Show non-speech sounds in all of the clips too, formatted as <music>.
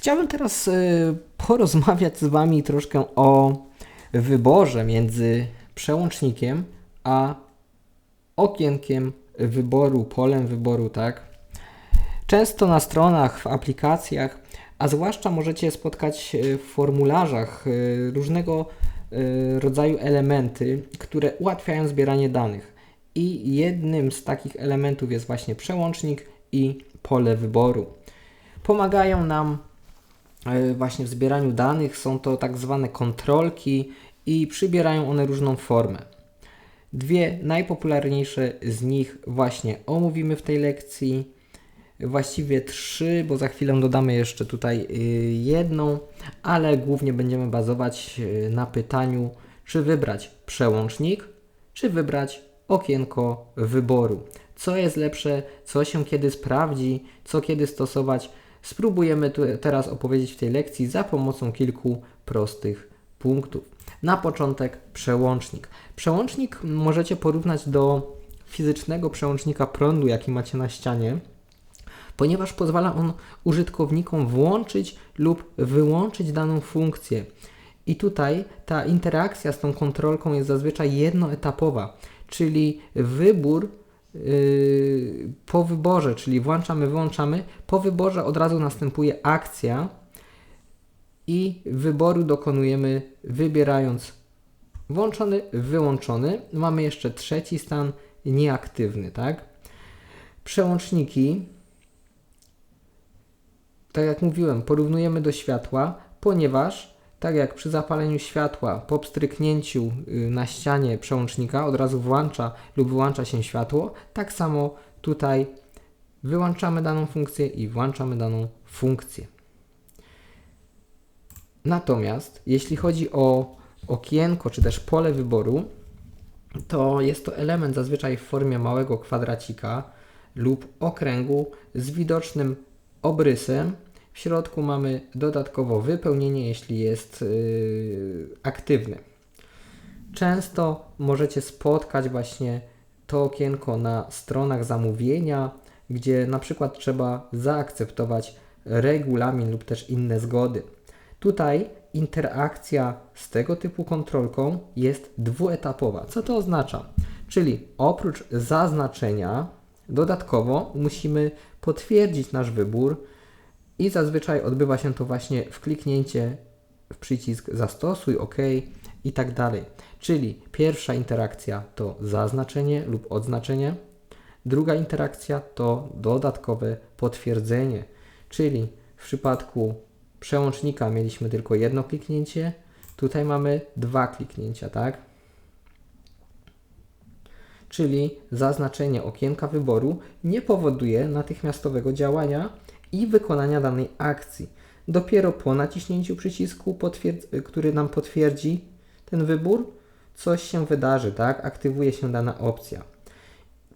Chciałbym teraz y, porozmawiać z Wami troszkę o wyborze między przełącznikiem a okienkiem wyboru, polem wyboru, tak? Często na stronach, w aplikacjach, a zwłaszcza możecie spotkać w formularzach y, różnego y, rodzaju elementy, które ułatwiają zbieranie danych. I jednym z takich elementów jest właśnie przełącznik i pole wyboru. Pomagają nam właśnie w zbieraniu danych, są to tak zwane kontrolki i przybierają one różną formę. Dwie najpopularniejsze z nich właśnie omówimy w tej lekcji. Właściwie trzy, bo za chwilę dodamy jeszcze tutaj y, jedną, ale głównie będziemy bazować y, na pytaniu, czy wybrać przełącznik, czy wybrać okienko wyboru. Co jest lepsze, co się kiedy sprawdzi, co kiedy stosować, spróbujemy tu teraz opowiedzieć w tej lekcji za pomocą kilku prostych punktów. Na początek przełącznik. Przełącznik możecie porównać do fizycznego przełącznika prądu, jaki macie na ścianie, ponieważ pozwala on użytkownikom włączyć lub wyłączyć daną funkcję. I tutaj ta interakcja z tą kontrolką jest zazwyczaj jednoetapowa, czyli wybór yy, po wyborze, czyli włączamy, wyłączamy, po wyborze od razu następuje akcja i wyboru dokonujemy wybierając włączony, wyłączony. Mamy jeszcze trzeci stan nieaktywny, tak? Przełączniki, tak jak mówiłem, porównujemy do światła, ponieważ tak jak przy zapaleniu światła po pstryknięciu y, na ścianie przełącznika od razu włącza lub wyłącza się światło, tak samo tutaj wyłączamy daną funkcję i włączamy daną funkcję. Natomiast jeśli chodzi o okienko czy też pole wyboru, to jest to element zazwyczaj w formie małego kwadracika lub okręgu z widocznym obrysem. W środku mamy dodatkowo wypełnienie, jeśli jest yy, aktywny. Często możecie spotkać właśnie to okienko na stronach zamówienia, gdzie na przykład trzeba zaakceptować regulamin lub też inne zgody. Tutaj interakcja z tego typu kontrolką jest dwuetapowa. Co to oznacza? Czyli oprócz zaznaczenia, dodatkowo musimy potwierdzić nasz wybór i zazwyczaj odbywa się to właśnie w kliknięcie w przycisk zastosuj, OK i tak dalej. Czyli pierwsza interakcja to zaznaczenie lub odznaczenie, druga interakcja to dodatkowe potwierdzenie, czyli w przypadku przełącznika mieliśmy tylko jedno kliknięcie, tutaj mamy dwa kliknięcia, tak? Czyli zaznaczenie okienka wyboru nie powoduje natychmiastowego działania i wykonania danej akcji. Dopiero po naciśnięciu przycisku, który nam potwierdzi ten wybór, coś się wydarzy, tak? Aktywuje się dana opcja.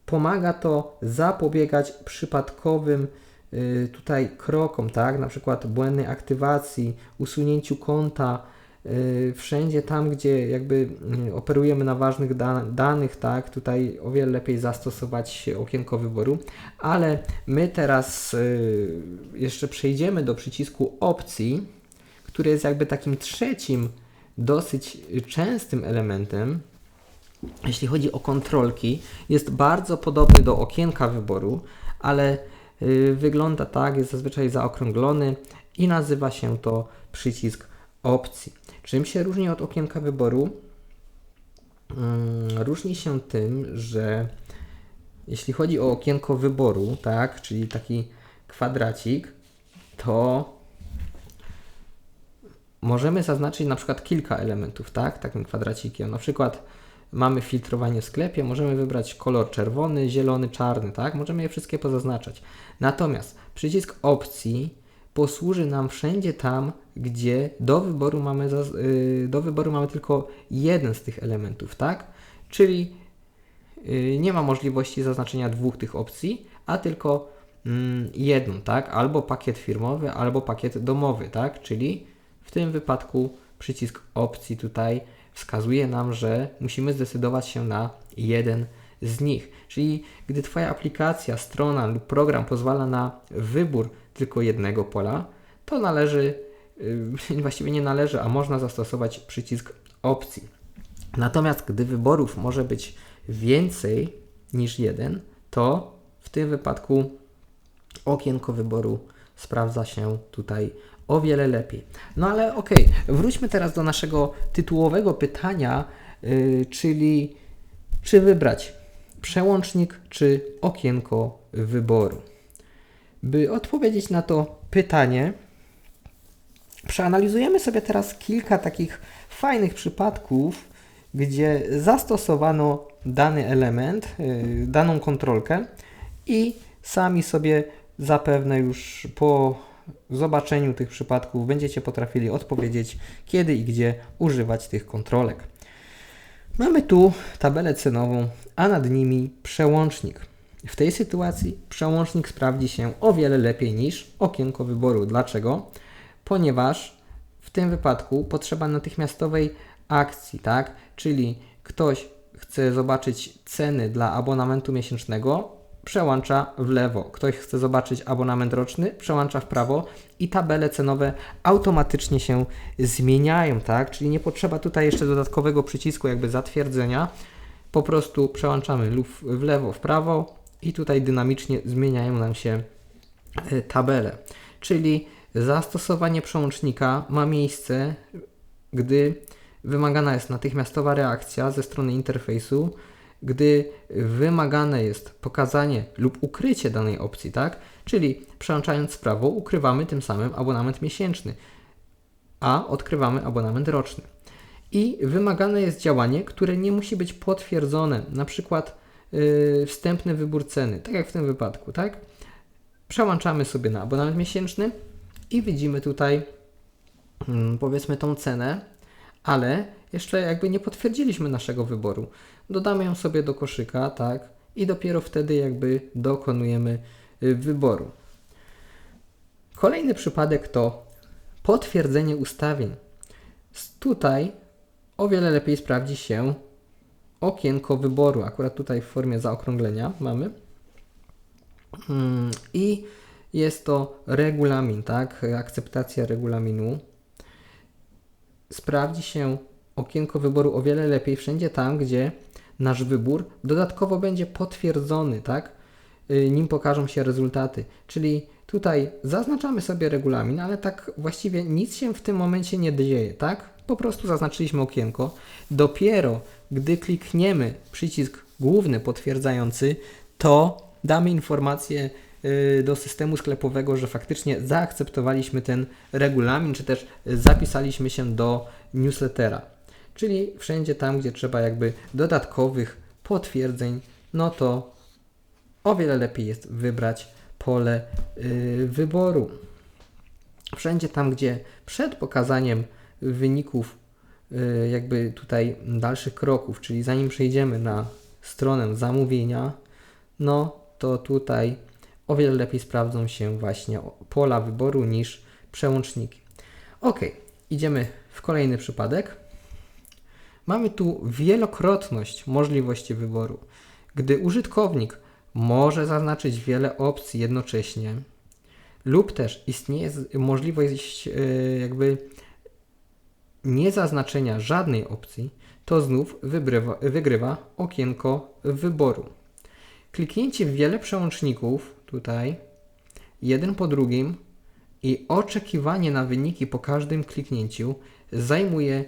Pomaga to zapobiegać przypadkowym Y, tutaj krokom, tak, na przykład błędnej aktywacji, usunięciu konta, y, wszędzie tam, gdzie jakby y, operujemy na ważnych danych, tak, tutaj o wiele lepiej zastosować okienko wyboru, ale my teraz jeszcze przejdziemy do przycisku opcji, który jest jakby takim trzecim dosyć częstym elementem, jeśli chodzi o kontrolki, jest bardzo podobny do okienka wyboru, ale Y, wygląda tak, jest zazwyczaj zaokrąglony i nazywa się to przycisk opcji. Czym się różni od okienka wyboru? Mm, różni się tym, że jeśli chodzi o okienko wyboru, tak, czyli taki kwadracik, to możemy zaznaczyć na przykład kilka elementów, tak, takim kwadracikiem. Na przykład mamy filtrowanie w sklepie, możemy wybrać kolor czerwony, zielony, czarny, tak? Możemy je wszystkie pozaznaczać. Natomiast przycisk opcji posłuży nam wszędzie tam, gdzie do wyboru mamy, y, do wyboru mamy tylko jeden z tych elementów, tak? Czyli y, nie ma możliwości zaznaczenia dwóch tych opcji, a tylko mm, jedną, tak? Albo pakiet firmowy, albo pakiet domowy, tak? Czyli tym wypadku przycisk opcji tutaj wskazuje nam, że musimy zdecydować się na jeden z nich. Czyli gdy Twoja aplikacja, strona lub program pozwala na wybór tylko jednego pola, to należy, yy, <laughs> właściwie nie należy, a można zastosować przycisk opcji. Natomiast gdy wyborów może być więcej niż jeden, to w tym wypadku okienko wyboru sprawdza się tutaj o wiele lepiej. No ale okej, wróćmy teraz do naszego tytułowego pytania, yy, czyli czy wybrać przełącznik czy okienko wyboru. By odpowiedzieć na to pytanie, przeanalizujemy sobie teraz kilka takich fajnych przypadków, gdzie zastosowano dany element, yy, daną kontrolkę i sami sobie zapewne już po zobaczeniu tych przypadków będziecie potrafili odpowiedzieć, kiedy i gdzie używać tych kontrolek. Mamy tu tabelę cenową, a nad nimi przełącznik. W tej sytuacji przełącznik sprawdzi się o wiele lepiej niż okienko wyboru. Dlaczego? Ponieważ w tym wypadku potrzeba natychmiastowej akcji, tak? Czyli ktoś chce zobaczyć ceny dla abonamentu miesięcznego, przełącza w lewo. Ktoś chce zobaczyć abonament roczny, przełącza w prawo i tabele cenowe automatycznie się zmieniają, tak? Czyli nie potrzeba tutaj jeszcze dodatkowego przycisku jakby zatwierdzenia. Po prostu przełączamy lub w lewo, w prawo i tutaj dynamicznie zmieniają nam się e, tabele. Czyli zastosowanie przełącznika ma miejsce, gdy wymagana jest natychmiastowa reakcja ze strony interfejsu, gdy wymagane jest pokazanie lub ukrycie danej opcji, tak? Czyli przełączając w prawo ukrywamy tym samym abonament miesięczny, a odkrywamy abonament roczny. I wymagane jest działanie, które nie musi być potwierdzone, na przykład yy, wstępny wybór ceny, tak jak w tym wypadku, tak? Przełączamy sobie na abonament miesięczny i widzimy tutaj yy, powiedzmy tą cenę, ale jeszcze jakby nie potwierdziliśmy naszego wyboru. Dodamy ją sobie do koszyka, tak? I dopiero wtedy jakby dokonujemy y, wyboru. Kolejny przypadek to potwierdzenie ustawień. Tutaj o wiele lepiej sprawdzi się okienko wyboru. Akurat tutaj w formie zaokrąglenia mamy. Mm, I jest to regulamin, tak? Akceptacja regulaminu. Sprawdzi się okienko wyboru o wiele lepiej wszędzie tam, gdzie nasz wybór dodatkowo będzie potwierdzony, tak? Y, nim pokażą się rezultaty. Czyli tutaj zaznaczamy sobie regulamin, ale tak właściwie nic się w tym momencie nie dzieje, tak? Po prostu zaznaczyliśmy okienko. Dopiero gdy klikniemy przycisk główny potwierdzający, to damy informację y, do systemu sklepowego, że faktycznie zaakceptowaliśmy ten regulamin, czy też zapisaliśmy się do newslettera. Czyli wszędzie tam, gdzie trzeba jakby dodatkowych potwierdzeń, no to o wiele lepiej jest wybrać pole yy, wyboru. Wszędzie tam, gdzie przed pokazaniem wyników, yy, jakby tutaj dalszych kroków, czyli zanim przejdziemy na stronę zamówienia, no to tutaj o wiele lepiej sprawdzą się właśnie pola wyboru niż przełączniki. Ok, idziemy w kolejny przypadek. Mamy tu wielokrotność możliwości wyboru. Gdy użytkownik może zaznaczyć wiele opcji jednocześnie, lub też istnieje możliwość e, jakby niezaznaczenia żadnej opcji, to znów wygrywa, wygrywa okienko wyboru. Kliknięcie w wiele przełączników tutaj, jeden po drugim i oczekiwanie na wyniki po każdym kliknięciu zajmuje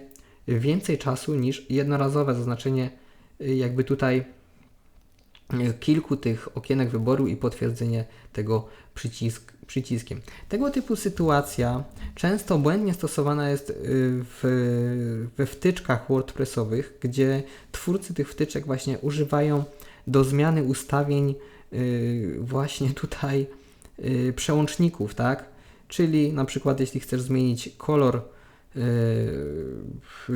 więcej czasu niż jednorazowe zaznaczenie y, jakby tutaj y, kilku tych okienek wyboru i potwierdzenie tego przycisk, przyciskiem. Tego typu sytuacja często błędnie stosowana jest y, w, we wtyczkach WordPressowych, gdzie twórcy tych wtyczek właśnie używają do zmiany ustawień właśnie tutaj przełączników, tak? Czyli na przykład jeśli chcesz zmienić kolor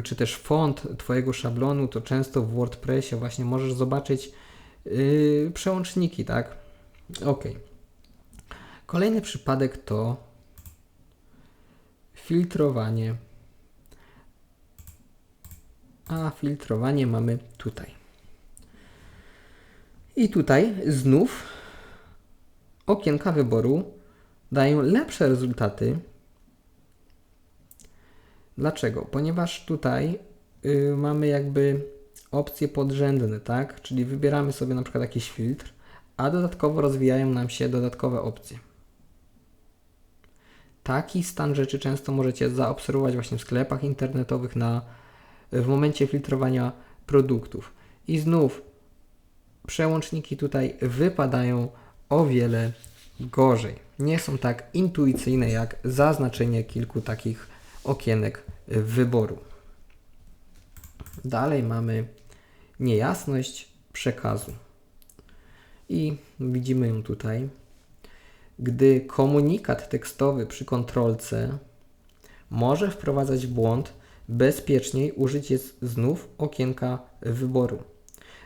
czy też font Twojego szablonu, to często w WordPressie właśnie możesz zobaczyć yy, przełączniki, tak? Ok. Kolejny przypadek to filtrowanie. A filtrowanie mamy tutaj. I tutaj znów okienka wyboru dają lepsze rezultaty Dlaczego? Ponieważ tutaj y, mamy jakby opcje podrzędne, tak? Czyli wybieramy sobie na przykład jakiś filtr, a dodatkowo rozwijają nam się dodatkowe opcje. Taki stan rzeczy często możecie zaobserwować właśnie w sklepach internetowych na, w momencie filtrowania produktów. I znów przełączniki tutaj wypadają o wiele gorzej. Nie są tak intuicyjne jak zaznaczenie kilku takich okienek wyboru. Dalej mamy niejasność przekazu. I widzimy ją tutaj. Gdy komunikat tekstowy przy kontrolce może wprowadzać błąd, bezpieczniej użyć jest znów okienka wyboru.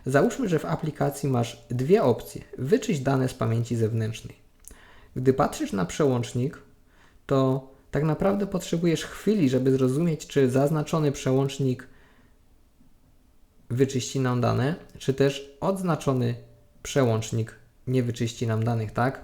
Załóżmy, że w aplikacji masz dwie opcje: wyczyść dane z pamięci zewnętrznej. Gdy patrzysz na przełącznik, to tak naprawdę potrzebujesz chwili, żeby zrozumieć, czy zaznaczony przełącznik wyczyści nam dane, czy też odznaczony przełącznik nie wyczyści nam danych, tak?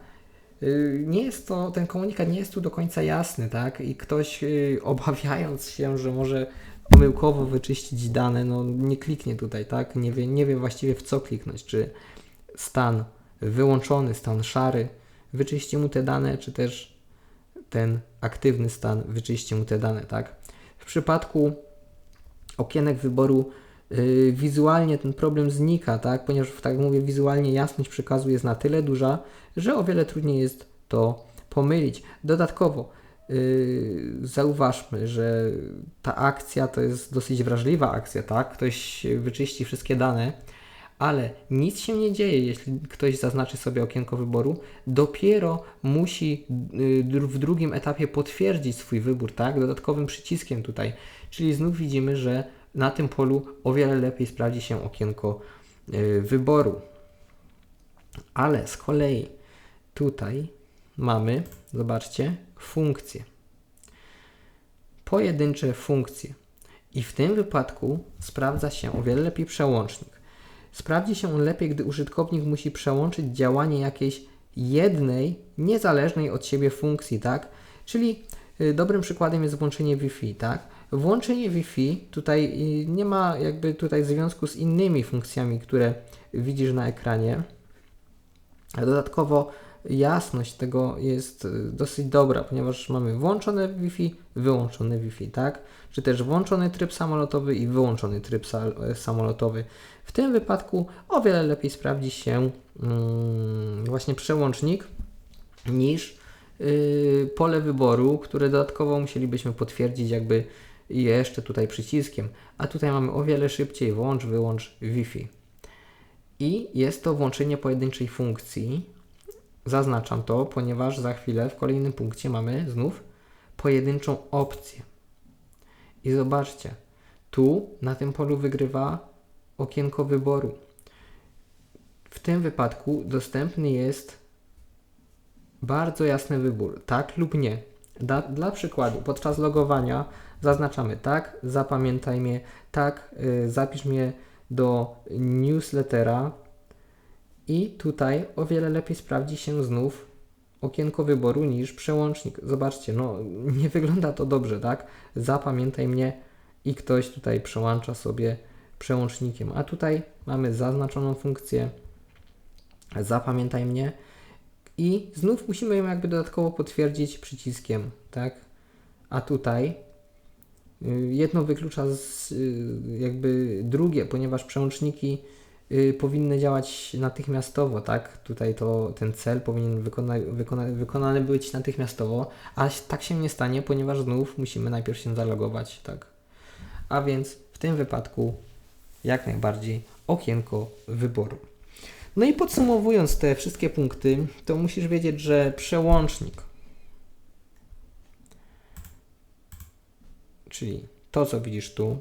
Yy, Nie jest to, ten komunikat nie jest tu do końca jasny, tak? I ktoś yy, <laughs> obawiając się, że może pomyłkowo wyczyścić dane, no nie kliknie tutaj, tak? Nie wie, nie wie właściwie w co kliknąć, czy stan wyłączony, stan szary wyczyści mu te dane, czy też ten aktywny stan wyczyści mu te dane, tak? W przypadku okienek wyboru yy, wizualnie ten problem znika, tak? Ponieważ, tak mówię, wizualnie jasność przekazu jest na tyle duża, że o wiele trudniej jest to pomylić. Dodatkowo yy, zauważmy, że ta akcja to jest dosyć wrażliwa akcja, tak? Ktoś wyczyści wszystkie dane, ale nic się nie dzieje, jeśli ktoś zaznaczy sobie okienko wyboru. Dopiero musi dru- w drugim etapie potwierdzić swój wybór, tak? Dodatkowym przyciskiem tutaj. Czyli znów widzimy, że na tym polu o wiele lepiej sprawdzi się okienko yy, wyboru. Ale z kolei tutaj mamy, zobaczcie, funkcje. Pojedyncze funkcje. I w tym wypadku sprawdza się o wiele lepiej przełącznik. Sprawdzi się on lepiej, gdy użytkownik musi przełączyć działanie jakiejś jednej, niezależnej od siebie funkcji, tak? Czyli y, dobrym przykładem jest włączenie Wi-Fi, tak? Włączenie Wi-Fi tutaj y, nie ma jakby tutaj związku z innymi funkcjami, które widzisz na ekranie. Dodatkowo jasność tego jest y, dosyć dobra, ponieważ mamy włączone Wi-Fi, wyłączone Wi-Fi, tak? Czy też włączony tryb samolotowy i wyłączony tryb e, samolotowy. W tym wypadku o wiele lepiej sprawdzi się mm, właśnie przełącznik niż yy, pole wyboru, które dodatkowo musielibyśmy potwierdzić jakby jeszcze tutaj przyciskiem. A tutaj mamy o wiele szybciej włącz, wyłącz Wi-Fi. I jest to włączenie pojedynczej funkcji. Zaznaczam to, ponieważ za chwilę w kolejnym punkcie mamy znów pojedynczą opcję. I zobaczcie, tu na tym polu wygrywa okienko wyboru. W tym wypadku dostępny jest bardzo jasny wybór, tak lub nie. Dla, przykładu, podczas logowania zaznaczamy tak, zapamiętaj mnie, tak, y, zapisz mnie do newslettera i tutaj o wiele lepiej sprawdzi się znów okienko wyboru niż przełącznik. Zobaczcie, no <laughs> nie wygląda to dobrze, tak? Zapamiętaj mnie i ktoś tutaj przełącza sobie przełącznikiem. A tutaj mamy zaznaczoną funkcję zapamiętaj mnie i znów musimy ją jakby dodatkowo potwierdzić przyciskiem, tak? A tutaj y, jedno wyklucza z, y, jakby drugie, ponieważ przełączniki powinny działać natychmiastowo, tak? Tutaj to ten cel powinien wykona, wykona, wykonany być natychmiastowo, a tak się nie stanie, ponieważ znów musimy najpierw się zalogować, tak? A więc w tym wypadku jak najbardziej okienko wyboru. No i podsumowując te wszystkie punkty, to musisz wiedzieć, że przełącznik, czyli to, co widzisz tu,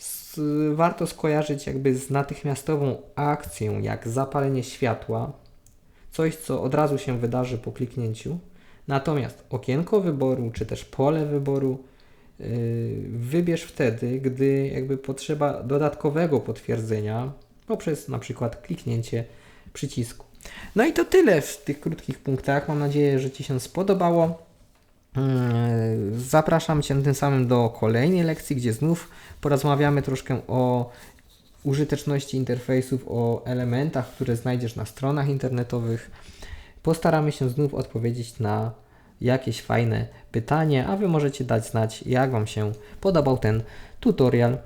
z, warto skojarzyć jakby z natychmiastową akcją, jak zapalenie światła, coś, co od razu się wydarzy po kliknięciu. Natomiast okienko wyboru, czy też pole wyboru yy, wybierz wtedy, gdy jakby potrzeba dodatkowego potwierdzenia poprzez na przykład kliknięcie przycisku. No i to tyle w tych krótkich punktach. Mam nadzieję, że Ci się spodobało. Mm, Zapraszam Cię tym samym do kolejnej lekcji, gdzie znów porozmawiamy troszkę o użyteczności interfejsów, o elementach, które znajdziesz na stronach internetowych. Postaramy się znów odpowiedzieć na jakieś fajne pytanie, a Wy możecie dać znać, jak Wam się podobał ten tutorial.